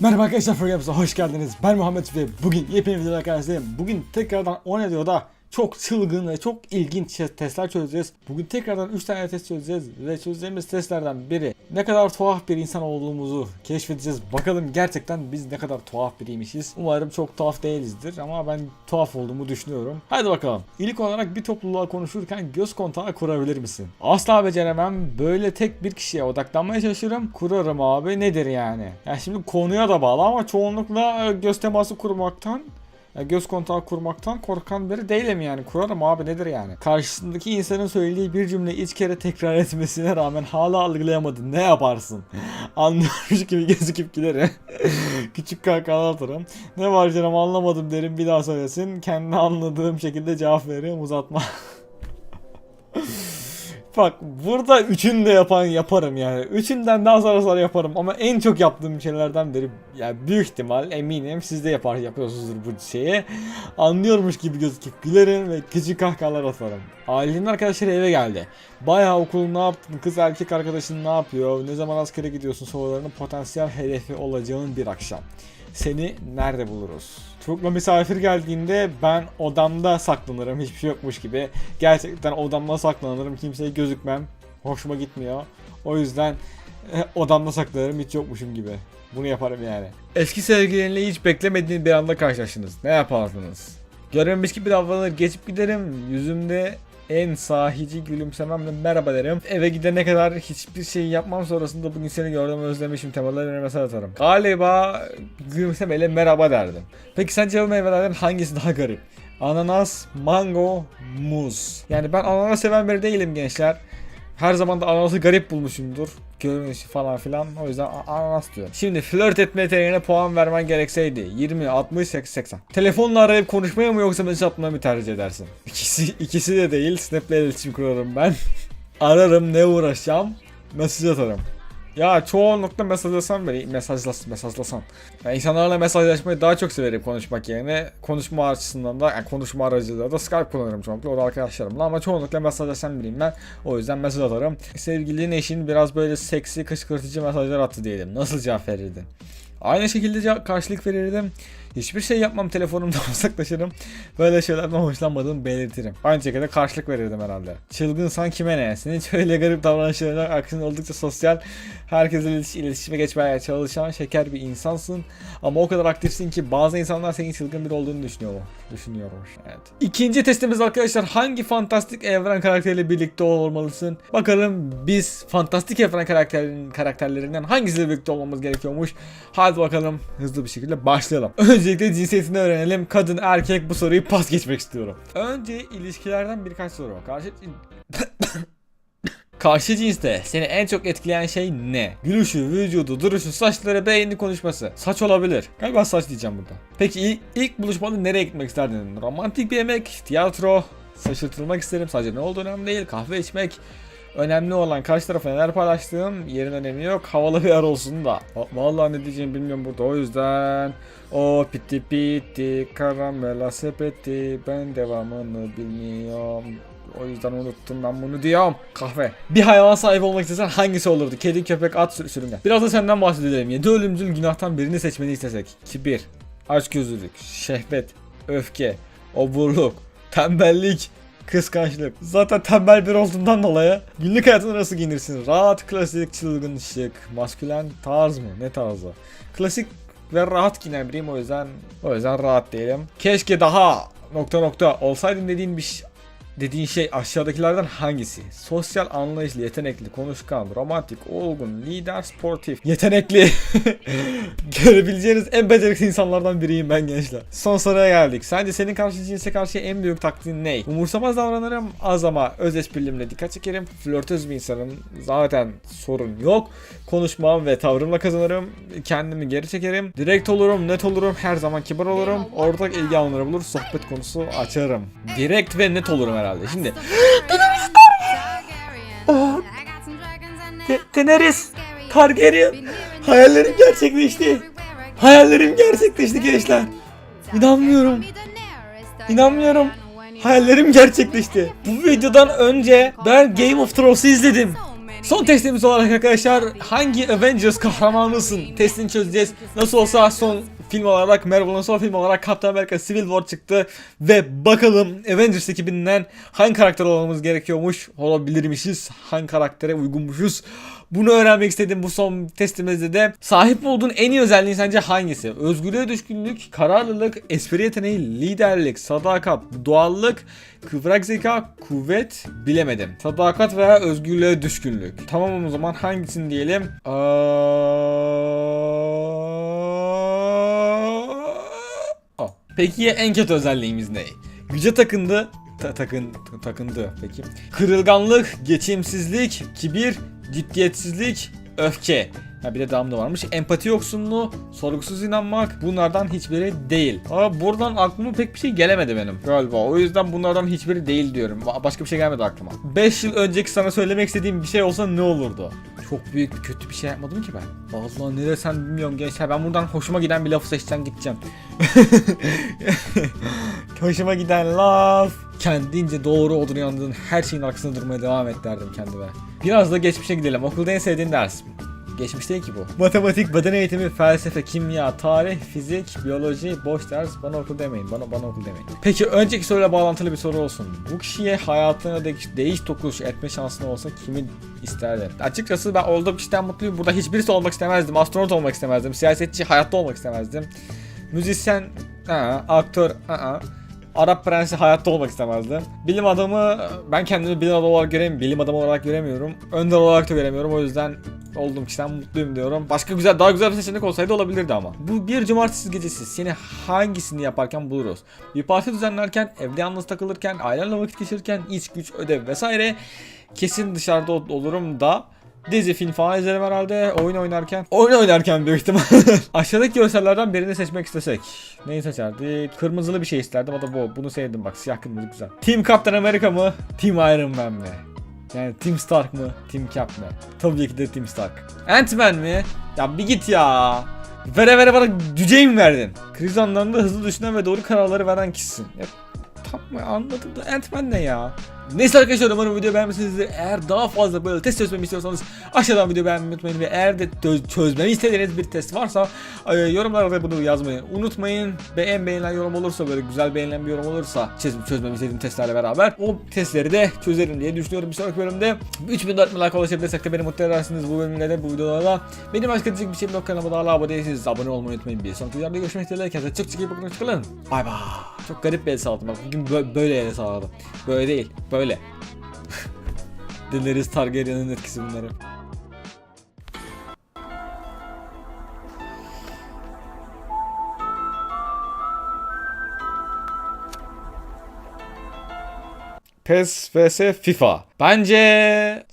Merhaba arkadaşlar Programımıza hoş geldiniz. Ben Muhammed ve bugün yepyeni videoda karşınızdayım. Bugün tekrardan 10 videoda çok çılgın ve çok ilginç testler çözeceğiz. Bugün tekrardan 3 tane test çözeceğiz ve çözeceğimiz testlerden biri ne kadar tuhaf bir insan olduğumuzu keşfedeceğiz. Bakalım gerçekten biz ne kadar tuhaf biriymişiz. Umarım çok tuhaf değilizdir ama ben tuhaf olduğumu düşünüyorum. Hadi bakalım. İlk olarak bir topluluğa konuşurken göz kontağı kurabilir misin? Asla beceremem. Böyle tek bir kişiye odaklanmaya çalışırım. Kurarım abi nedir yani? Yani şimdi konuya da bağlı ama çoğunlukla e, göz teması kurmaktan ya göz kontağı kurmaktan korkan biri değilim yani. Kurarım abi nedir yani? Karşısındaki insanın söylediği bir cümle iç kere tekrar etmesine rağmen hala algılayamadın. Ne yaparsın? Anlıyormuş gibi gözüküp giderim. Küçük kahkahalar atarım. Ne var canım anlamadım derim bir daha söylesin. Kendi anladığım şekilde cevap veririm uzatma. Bak burada üçünü de yapan yaparım yani. Üçünden daha sonrasını yaparım ama en çok yaptığım şeylerden biri yani büyük ihtimal eminim siz de yapar yapıyorsunuzdur bu şeyi. Anlıyormuş gibi gözüküp gülerim ve küçük kahkahalar atarım. Ailenin arkadaşları eve geldi. Bayağı okulun ne yaptın, kız erkek arkadaşın ne yapıyor, ne zaman askere gidiyorsun sorularının potansiyel hedefi olacağın bir akşam. Seni nerede buluruz? Çocukla misafir geldiğinde ben odamda saklanırım hiçbir şey yokmuş gibi. Gerçekten odamda saklanırım kimseye gözükmem. Hoşuma gitmiyor. O yüzden e, odamda saklanırım hiç yokmuşum gibi. Bunu yaparım yani. Eski sevgilerinle hiç beklemediğin bir anda karşılaştınız. Ne yapardınız? Görmemiş gibi davranır geçip giderim. Yüzümde en sahici gülümsememle merhaba derim. Eve gidene kadar hiçbir şey yapmam sonrasında bugün seni gördüm özlemişim temalarına mesaj atarım. Galiba gülümsemeyle merhaba derdim. Peki sence bu meyvelerden hangisi daha garip? Ananas, mango, muz. Yani ben ananas seven biri değilim gençler. Her zaman da ananası garip bulmuşumdur. Görünüşü falan filan. O yüzden ananas diyorum. Şimdi flört etme yeteneğine puan vermen gerekseydi. 20, 60, 80. Telefonla arayıp konuşmaya mı yoksa mesaj mı tercih edersin? İkisi, ikisi de değil. Snap'le iletişim kurarım ben. Ararım ne uğraşacağım. Mesaj atarım. Ya çoğunlukla mesajlasam bile mesajlas mesajlasam. Yani insanlarla mesajlaşmayı daha çok severim konuşmak yerine konuşma açısından da yani konuşma aracılığıyla da Skype kullanırım çoğunlukla o da arkadaşlarımla ama çoğunlukla mesajlaşan biriyim ben. O yüzden mesaj atarım. Sevgilinin eşin biraz böyle seksi kışkırtıcı mesajlar attı diyelim. Nasıl cevap verirdin? Aynı şekilde karşılık verirdim. Hiçbir şey yapmam telefonumdan uzaklaşırım. Böyle şeylerden hoşlanmadığımı belirtirim. Aynı şekilde karşılık verirdim herhalde. Çılgınsan kime ne? Senin hiç öyle garip davranışlarına aksine oldukça sosyal, herkesle iletiş- iletişime geçmeye çalışan şeker bir insansın. Ama o kadar aktifsin ki bazı insanlar senin çılgın biri olduğunu düşünüyor. Düşünüyormuş. Evet. İkinci testimiz arkadaşlar hangi fantastik evren karakteriyle birlikte olmalısın? Bakalım biz fantastik evren karakterin karakterlerinden hangisiyle birlikte olmamız gerekiyormuş? Hadi bakalım hızlı bir şekilde başlayalım. Öncelikle cinsiyetini öğrenelim. Kadın erkek bu soruyu pas geçmek istiyorum. Önce ilişkilerden birkaç soru var. Karşı Karşı cinste seni en çok etkileyen şey ne? Gülüşü, vücudu, duruşu, saçları, beğeni, konuşması. Saç olabilir. Galiba saç diyeceğim burada. Peki ilk, ilk buluşmada nereye gitmek isterdin? Romantik bir yemek, tiyatro, şaşırtılmak isterim. Sadece ne olduğu önemli değil. Kahve içmek. Önemli olan karşı tarafa neler paylaştığım yerin önemi yok. Havalı bir yer olsun da. Va- Vallahi ne diyeceğimi bilmiyorum burada o yüzden. O piti piti karamela sepeti ben devamını bilmiyorum. O yüzden unuttum ben bunu diyorum. Kahve. Bir hayvan sahibi olmak istesen hangisi olurdu? Kedi, köpek, at, sür- sürüngen. Biraz da senden bahsedelim. Yedi ölümcül günahtan birini seçmeni istesek. Kibir, açgözlülük, şehvet, öfke, oburluk, tembellik, kıskançlık. Zaten tembel bir olduğundan dolayı günlük hayatında nasıl giyinirsin? Rahat, klasik, çılgın, şık, maskülen tarz mı? Ne tarzı? Klasik ve rahat giyinen biriyim o yüzden o yüzden rahat değilim. Keşke daha nokta nokta olsaydım dediğin bir dediğin şey aşağıdakilerden hangisi? Sosyal, anlayışlı, yetenekli, konuşkan, romantik, olgun, lider, sportif, yetenekli. Görebileceğiniz en beceriksiz insanlardan biriyim ben gençler. Son soruya geldik. Sence senin karşı cinse karşı en büyük taktiğin ne? Umursamaz davranırım az ama öz esprilimle dikkat çekerim. Flörtöz bir insanım. Zaten sorun yok. Konuşmam ve tavrımla kazanırım. Kendimi geri çekerim. Direkt olurum, net olurum. Her zaman kibar olurum. Ortak ilgi alanları bulur. Sohbet konusu açarım. Direkt ve net olurum herhalde. Şimdi Daenerys Targaryen. Hayallerim gerçekleşti. Hayallerim gerçekleşti gençler. İnanmıyorum. İnanmıyorum. Hayallerim gerçekleşti. Bu videodan önce ben Game of Thrones'u izledim. Son testimiz olarak arkadaşlar hangi Avengers kahramanısın? Testini çözeceğiz. Nasıl olsa son film olarak Marvel'ın son film olarak Captain America Civil War çıktı ve bakalım Avengers ekibinden hangi karakter olmamız gerekiyormuş, olabilirmişiz, hangi karaktere uygunmuşuz. Bunu öğrenmek istedim bu son testimizde de. Sahip olduğun en iyi özelliğin sence hangisi? Özgürlüğe düşkünlük, kararlılık, espri yeteneği, liderlik, sadakat, doğallık, kıvrak zeka, kuvvet bilemedim. Sadakat veya özgürlüğe düşkünlük. Tamam o zaman hangisini diyelim? Aa... Peki ya en kötü özelliğimiz ne? Güce takındı, ta- takın takındı peki. Kırılganlık, geçimsizlik, kibir, ciddiyetsizlik, öfke. Ha bir de devamlı varmış. Empati yoksunluğu, sorgusuz inanmak bunlardan hiçbiri değil. Ama buradan aklıma pek bir şey gelemedi benim galiba. O yüzden bunlardan hiçbiri değil diyorum. Ba- Başka bir şey gelmedi aklıma. 5 yıl önceki sana söylemek istediğim bir şey olsa ne olurdu? Çok büyük bir kötü bir şey yapmadım ki ben. Vallahi ne desem bilmiyorum gençler. Ben buradan hoşuma giden bir lafı seçeceğim gideceğim. hoşuma giden laf. Kendince doğru olduğunu inandığın her şeyin arkasında durmaya devam et derdim kendime. Biraz da geçmişe gidelim. Okulda en sevdiğin ders? Geçmiş değil ki bu. Matematik, beden eğitimi, felsefe, kimya, tarih, fizik, biyoloji, boş ders. Bana okul demeyin. Bana bana okul demeyin. Peki önceki soruyla bağlantılı bir soru olsun. Bu kişiye hayatına değiş, değiş tokuş etme şansın olsa kimi isterdin? Açıkçası ben olduğum kişiden mutluyum. Burada hiçbirisi olmak istemezdim. Astronot olmak istemezdim. Siyasetçi hayatta olmak istemezdim. Müzisyen, aa, aktör, aa. Arap prensi hayatta olmak istemezdim. Bilim adamı ben kendimi bilim adamı olarak göremiyorum. Bilim adamı olarak göremiyorum. Önder olarak da göremiyorum. O yüzden olduğum kişiden mutluyum diyorum. Başka güzel daha güzel bir seçenek olsaydı olabilirdi ama. Bu bir cumartesi gecesi seni hangisini yaparken buluruz? Bir parti düzenlerken, evde yalnız takılırken, ailenle vakit geçirirken, iç güç, ödev vesaire kesin dışarıda ol- olurum da Dizi film falan izlerim herhalde oyun oynarken. Oyun oynarken büyük ihtimal. Aşağıdaki görsellerden birini seçmek istesek. Neyi seçerdik? Kırmızılı bir şey isterdim o da bu. Bunu sevdim bak siyah kırmızı güzel. Team Captain America mı? Team Iron Man mi? Yani Team Stark mı? Team Cap mı? Tabii ki de Team Stark. Ant-Man mi? Ya bir git ya. Vere vere bana cüceyi mi verdin? Kriz anlarında hızlı düşünen ve doğru kararları veren kişisin. Ya, tam anladım da Ant-Man ne ya? Neyse arkadaşlar umarım video beğenmişsinizdir. Eğer daha fazla böyle test çözmemi istiyorsanız aşağıdan video beğenmeyi unutmayın. Ve eğer de çözmemi istediğiniz bir test varsa e, yorumlarda bunu yazmayı unutmayın. Ve en beğenilen yorum olursa böyle güzel beğenilen bir yorum olursa çöz- çözmemi istediğim testlerle beraber o testleri de çözerim diye düşünüyorum. Bir sonraki bölümde 3000 4000 like ulaşabilirsek de beni mutlu edersiniz bu bölümde de bu videolarla. Benim başka diyecek bir şeyim yok kanalıma da hala abone değilseniz abone olmayı unutmayın. Bir sonraki videoda görüşmek dileğiyle. Kendinize çok çok iyi bakın. Hoşçakalın. Bay bay. Çok garip bir el salladım. Bugün bö- böyle el salladım. Böyle değil. Böyle. Daenerys Targaryen'in etkisi bunları. PES vs FIFA. Bence